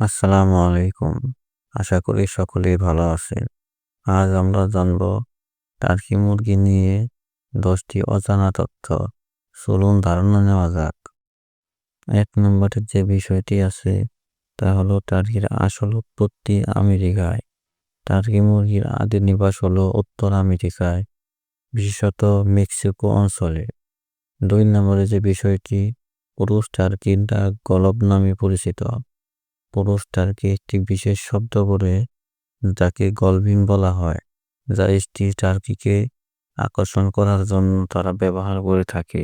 আসসালামু আলাইকুম। আশা করি সকলেই ভালো আছেন। আজ আমরা জানব টার্কি মুরগি নিয়ে দশটি অজানা তথ্য। চলুন ধারণা নেওয়া যাক। এক নম্বরের যে বিষয়টি আছে, তা হলো টার্কির আসল উৎপত্তি আমেরিকায়। টার্কি মুরগির আদি নিবাস হলো উত্তর আমেরিকায়, বিশেষত মেক্সিকো অঞ্চলে। দুই নম্বরে যে বিষয়টি, পুরুষ টার্কির ডাক গলব নামে পরিচিত। পুরুষ টার্কি একটি বিশেষ শব্দ করে যাকে গলভিং বলা হয়, যা স্ত্রী টার্কিকে আকর্ষণ করার জন্য তারা ব্যবহার করে থাকে।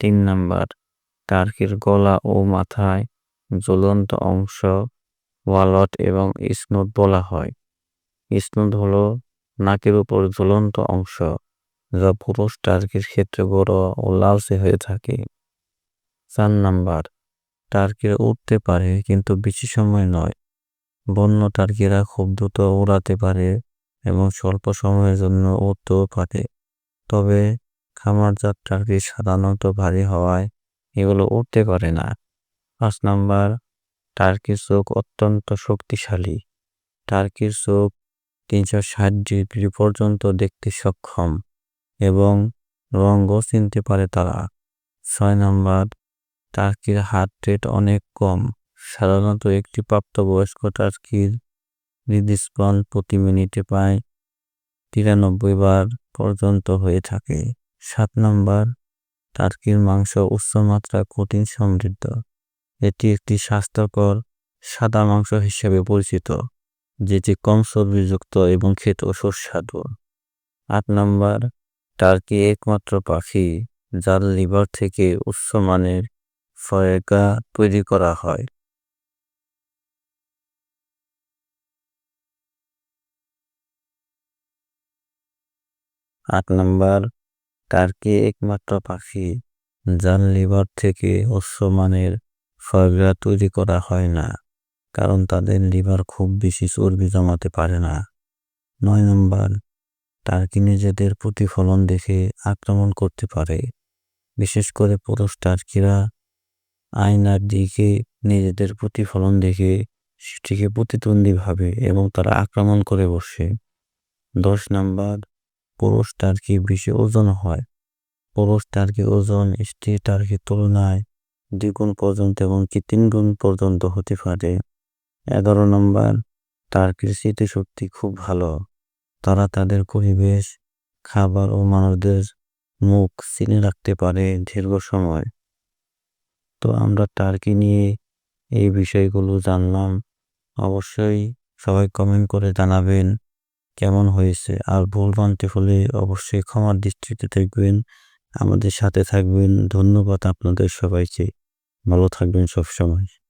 তিন নাম্বার, টার্কির গলা ও মাথায় জ্বলন্ত অংশ, ওয়ালট এবং স্নুট বলা হয়। স্নুট হলো নাকের উপর জ্বলন্ত অংশ, যা পুরুষ টার্কির ক্ষেত্রে বড় ও লালচে হয়ে থাকে। চার নাম্বার টার্কিরা উঠতে পারে, কিন্তু বেশি সময় নয়। বন্য টার্কিরা খুব দ্রুত উড়াতে পারে এবং স্বল্প সময়ের জন্য উঠতেও পারে। তবে খামারজাত টার্কি সাধারণত ভারী হওয়ায় এগুলো উঠতে পারে না। পাঁচ নাম্বার, টার্কির চোখ অত্যন্ত শক্তিশালী। টার্কির চোখ তিনশো ষাট ডিগ্রি পর্যন্ত দেখতে সক্ষম এবং রঙও চিনতে পারে তারা। ছয় নাম্বার টার্কির হার্ট রেট অনেক কম। সাধারণত একটি প্রাপ্তবয়স্ক টার্কির হৃদস্পন প্রতি মিনিটে প্রায় তিরানব্বই বার পর্যন্ত হয়ে থাকে। সাত নম্বর টার্কির মাংস উচ্চমাত্রা কঠিন সমৃদ্ধ। এটি একটি স্বাস্থ্যকর সাদা মাংস হিসেবে পরিচিত, যেটি কম চর্বিযুক্ত এবং খেতেও সুস্বাদু। আট নম্বর টার্কি একমাত্র পাখি, যার লিভার থেকে উচ্চমানের ফয়েগা তৈরি করা হয়। আট নম্বর, টার্কি একমাত্র পাখি, যার লিভার থেকে উচ্চমানের ফয়গা তৈরি করা হয় না, কারণ তাদের লিভার খুব বেশি চর্বি জমাতে পারে না। নয় নম্বর, টার্কি নিজেদের প্রতিফলন দেখে আক্রমণ করতে পারে। বিশেষ করে পুরুষ টার্কিরা আয়নার দিকে, নিজেদের প্রতিফলন দেখে, সেটিকে প্রতিদ্বন্দ্বী ভাবে এবং তারা আক্রমণ করে বসে। দশ নাম্বার, পুরুষ টার্কি বেশি ওজন হয়। পুরুষ টার্কি ওজন স্ত্রী টার্কির তুলনায় দ্বিগুণ পর্যন্ত এবং কি তিন গুণ পর্যন্ত হতে পারে? এগারো নম্বর টার্কির স্মৃতিশক্তি খুব ভালো। তারা তাদের পরিবেশ, খাবার ও মানুষদের মুখ চিনে রাখতে পারে দীর্ঘ সময়। তো আমরা টার্কি নিয়ে এই বিষয়গুলো জানলাম। অবশ্যই সবাই কমেন্ট করে জানাবেন কেমন হয়েছে। আর ভুল ভান্তি হলে অবশ্যই ক্ষমার দৃষ্টিতে থাকবেন আমাদের সাথে থাকবেন। ধন্যবাদ আপনাদের সবাইকে। ভালো থাকবেন সবসময়।